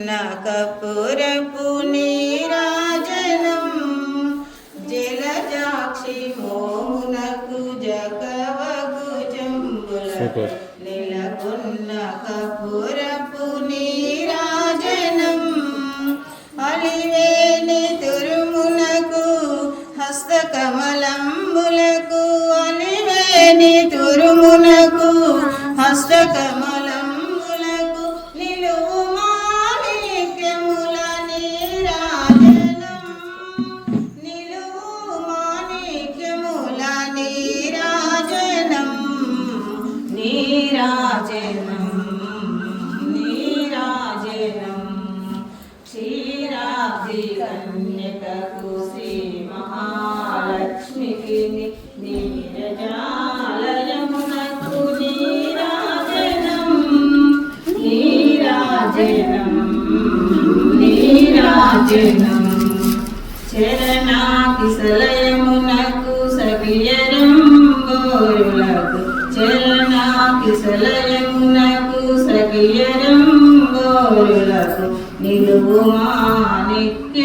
కపురపు నీరాజనం జలజాక్షి మోమునకు జగవగు జంబుల నెలకొన్న కపురపు నీరాజనం అలివేని తురుమునకు హస్తకమలంబులకు అలివేని తురుమునకు నీరాజనం నీరాజనం నీరాజనం. క్షీరాబ్ది కన్యకకు శ్రీ మహాలక్ష్మికి నీరజాలయమునకు నీరాజనం నీరాజనం నీరాజనం. చరణాకి సలయమునకు సగియరం చరణాకి సలయమునకు సగియరం గోరులకు నిలువు మాణిక్య